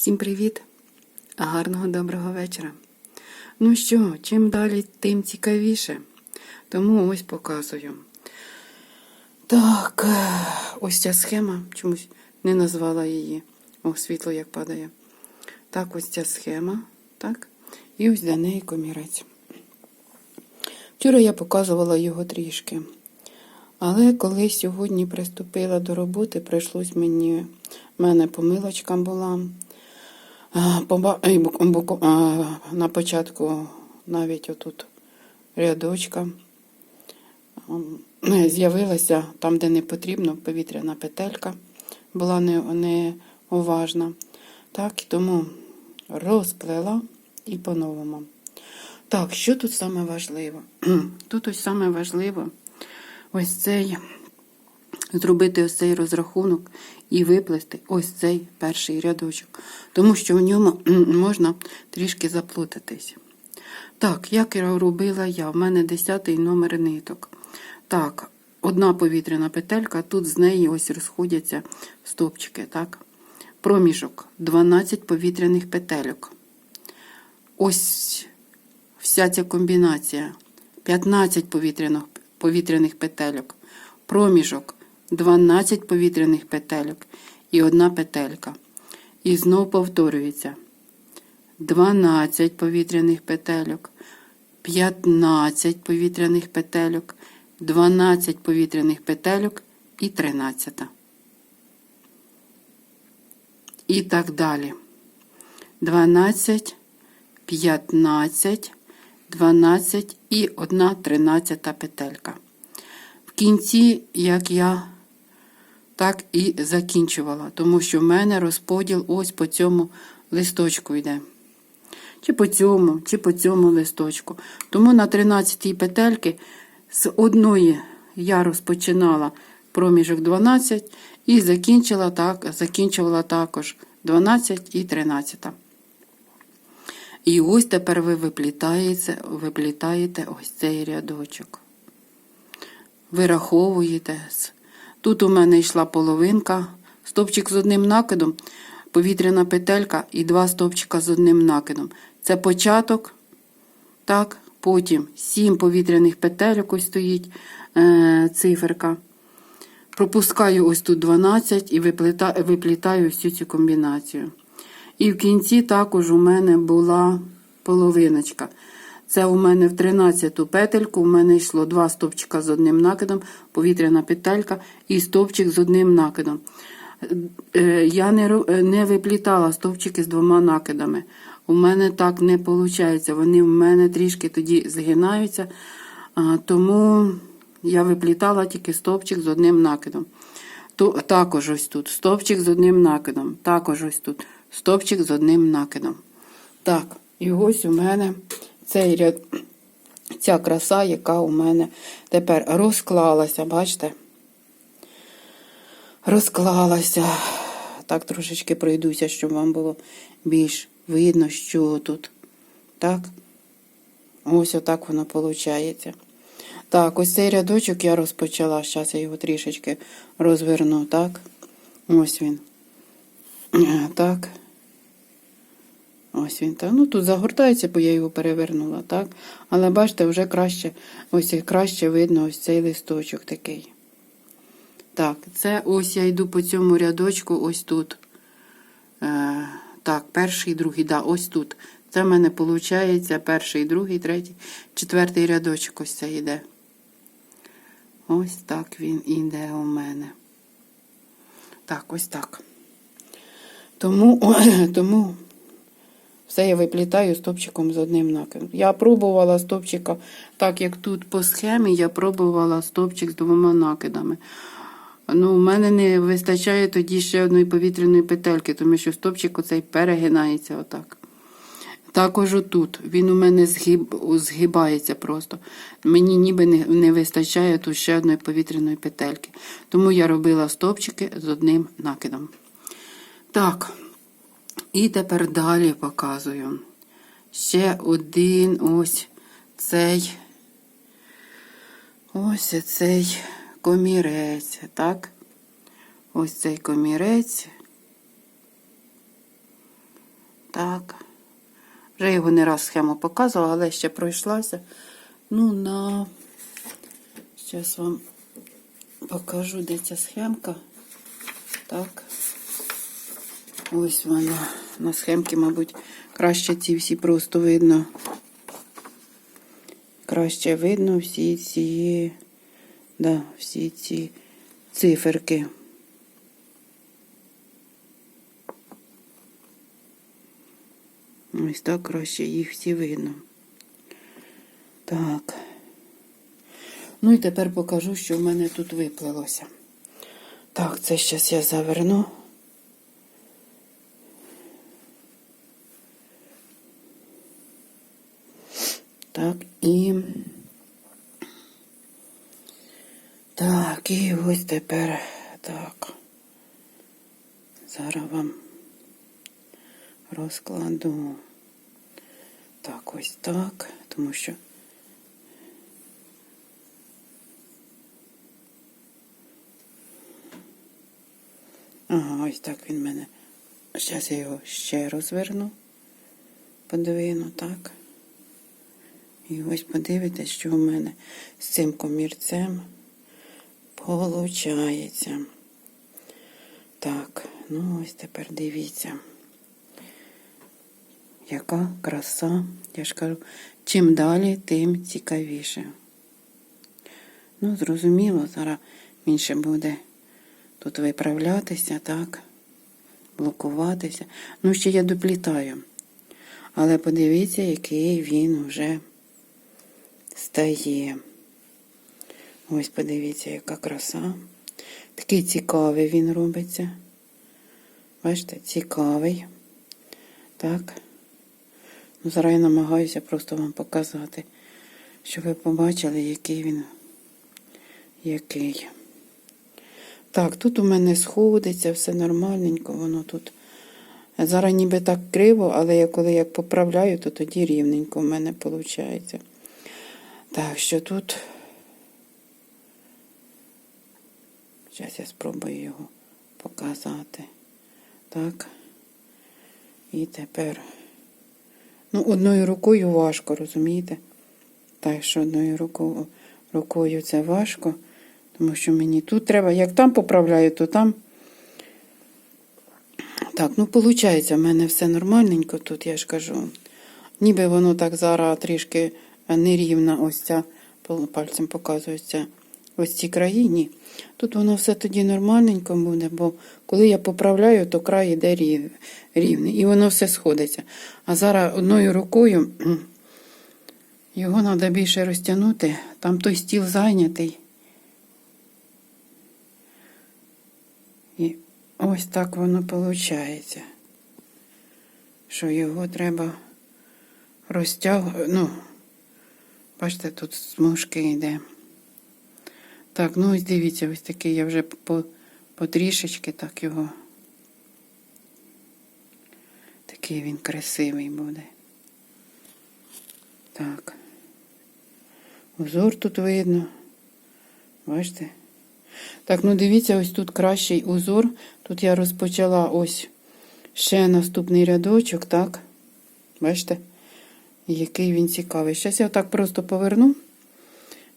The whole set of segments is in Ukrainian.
Всім привіт! Гарного доброго вечора. Ну що, чим далі, тим цікавіше. Тому ось показую. Так, ось ця схема, чомусь не назвала її. О, світло як падає. Так, ось ця схема. Так. І ось для неї комірець. Вчора я показувала його трішки. Але коли сьогодні приступила до роботи, прийшлось мені, в мене помилочка була. На початку навіть отут рядочка з'явилася там, де не потрібно, повітряна петелька була не, неуважна. Так, і тому розплела і по-новому. Так, що тут саме важливо? Тут ось саме важливо ось цей, зробити ось цей розрахунок і виплести ось цей перший рядочок. Тому що в ньому можна трішки заплутатись. Так, як і робила я, в мене 10 номер ниток. Так, одна повітряна петелька, тут з неї ось розходяться стопчики. так. Проміжок 12 повітряних петельок. Ось вся ця комбінація. 15 повітряних, повітряних петельок. Проміжок 12 повітряних петельок і одна петелька. І знов повторюється. 12 повітряних петельок, 15 повітряних петельок, 12 повітряних петельок і 13. І так далі. 12, 15, 12 і 1 13 петелька. В кінці, як я так і закінчувала, тому що в мене розподіл ось по цьому листочку йде. Чи по цьому, чи по цьому листочку. Тому на 13-й петельки з одної я розпочинала проміжок 12 і закінчила так, закінчувала також 12 і 13. І ось тепер ви виплітаєте, виплітаєте ось цей рядочок. Вираховуєте. Тут у мене йшла половинка, стовпчик з одним накидом, повітряна петелька і два стовпчика з одним накидом. Це початок. Так, потім 7 повітряних петельок ось стоїть е, циферка. Пропускаю ось тут 12 і виплітаю, всю цю комбінацію. І в кінці також у мене була половиночка. Це у мене в 13-ту петельку, у мене йшло два стовпчика з одним накидом, повітряна петелька і стовпчик з одним накидом. Е, Я не, е, не виплітала стовпчики з двома накидами. У мене так не виходить. Вони в мене трішки тоді згинаються, тому я виплітала тільки стовпчик з одним накидом. Також ось тут стовпчик з одним накидом. Також ось тут стовпчик з одним накидом. Так, і ось у мене цей ряд, ця краса, яка у мене тепер розклалася, бачите? Розклалася. Так, трошечки пройдуся, щоб вам було більш видно, що тут. Так? Ось отак воно виходить. Так, ось цей рядочок я розпочала. Зараз я його трішечки розверну, так? Ось він. Е, Так. Ось він так. Ну тут загортається, бо я його перевернула, так? Але бачите, вже краще, ось краще видно ось цей листочок такий. Так, це ось я йду по цьому рядочку, ось тут. Е, так, перший, другий, да, ось тут. Це в мене виходить перший, другий, третій, четвертий рядочок ось це йде. Ось так він іде у мене. Так, ось так. Тому, тому все я виплітаю стопчиком з одним накидом. Я пробувала стопчика, так як тут по схемі, я пробувала стопчик з двома накидами. Ну, у мене не вистачає тоді ще одної повітряної петельки, тому що стопчик оцей перегинається отак. Також отут. Він у мене згиб, згибається просто. Мені ніби не, не вистачає тут ще одної повітряної петельки. Тому я робила стопчики з одним накидом. Так, і тепер далі показую. Ще один ось цей. Ось цей комірець, так? Ось цей комірець. Так. Вже його не раз схему показувала, але ще пройшлася. Ну, на. Зараз вам покажу, де ця схемка. Так. Ось вона. На схемці, мабуть, краще ці всі просто видно. Краще видно всі ці, да, всі ці циферки. Ось так краще їх всі видно. Так. Ну і тепер покажу, що в мене тут виплилося. Так, це зараз я заверну. Так, і. І ось тепер так. Зараз вам розкладу. Так, ось так, тому що. Ага, ось так він мене. Зараз я його ще розверну, подвину, так. І ось подивитесь, що в мене з цим комірцем получається. Так, ну ось тепер дивіться. Яка краса, я ж кажу, чим далі, тим цікавіше. Ну, зрозуміло, зараз ще буде тут виправлятися, так, блокуватися. Ну, ще я доплітаю. Але подивіться, який він вже стає. Ось подивіться, яка краса. Такий цікавий він робиться. Бачите, цікавий. Так. Ну, зараз я намагаюся просто вам показати, щоб ви побачили, який він. Який. Так, тут у мене сходиться, все нормальненько, воно тут. Зараз ніби так криво, але я коли як поправляю, то тоді рівненько в мене виходить. Так, що тут. Зараз я спробую його показати. Так. І тепер. Ну, одною рукою важко, розумієте? Так, що одною рукою, рукою це важко, тому що мені тут треба, як там поправляю, то там. Так, ну, виходить, в мене все нормальненько тут, я ж кажу. Ніби воно так зараз трішки нерівно, ось ця, пальцем показується, ось ці краї, ні. Тут воно все тоді нормальненько буде, бо коли я поправляю, то край іде рівний. І воно все сходиться. А зараз одною рукою його треба більше розтягнути. Там той стіл зайнятий. І ось так воно виходить. Що його треба розтягувати. Ну, бачите, тут смужки йде. Так, ну ось дивіться, ось такий я вже по, потрішечки так його. Такий він красивий буде. Так. Узор тут видно. Бачите? Так, ну дивіться, ось тут кращий узор. Тут я розпочала ось ще наступний рядочок, так? Бачите? Який він цікавий. Зараз я так просто поверну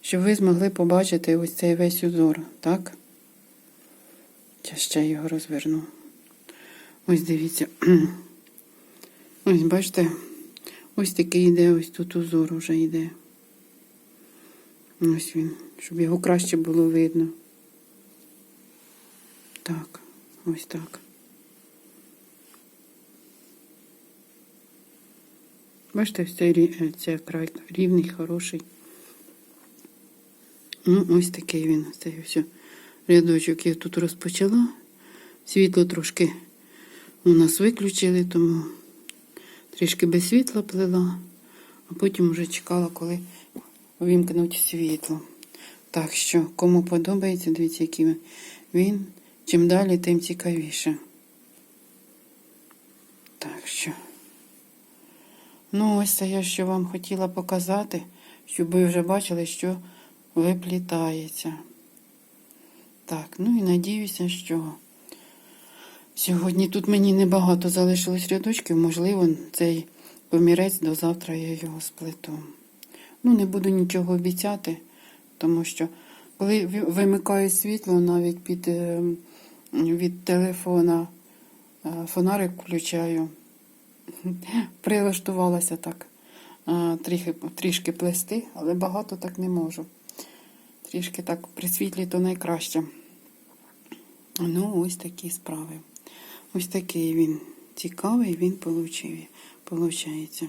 щоб ви змогли побачити ось цей весь узор, так? Я ще його розверну. Ось дивіться. Ось, бачите, ось такий йде, ось тут узор уже йде. Ось він, щоб його краще було видно. Так, ось так. Бачите, ось цей, цей край рівний, хороший. Ну, ось такий він. Це все. Рядочок я тут розпочала. Світло трошки у нас виключили, тому трішки без світла плела, а потім вже чекала, коли вимкнуть світло. Так що, кому подобається, дивіться, який він. Чим далі, тим цікавіше. Так що. Ну, ось це я що вам хотіла показати, щоб ви вже бачили, що виплітається. Так, ну і надіюся, що Сьогодні тут мені небагато залишилось рядочків, можливо, цей комірець до завтра я його сплету. Ну, не буду нічого обіцяти, тому що коли вимикаю світло, навіть під, е, від телефона е, фонарик включаю, прилаштувалася так. е, трішки плести, але багато так не можу. Трішки так при світлі то найкраще. Ну, ось такі справи. Ось такий він цікавий, він получається.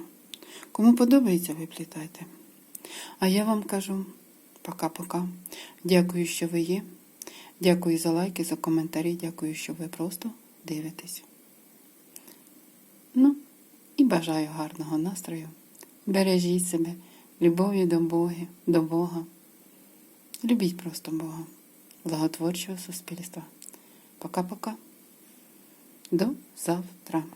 Кому подобається, виплітайте. А я вам кажу пока-пока. Дякую, що ви є. Дякую за лайки, за коментарі. Дякую, що ви просто дивитесь. Ну, і бажаю гарного настрою. Бережіть себе, любові до Бога, до Бога. Любіть просто Бога, благотворчого суспільства. Пока-пока. До завтра.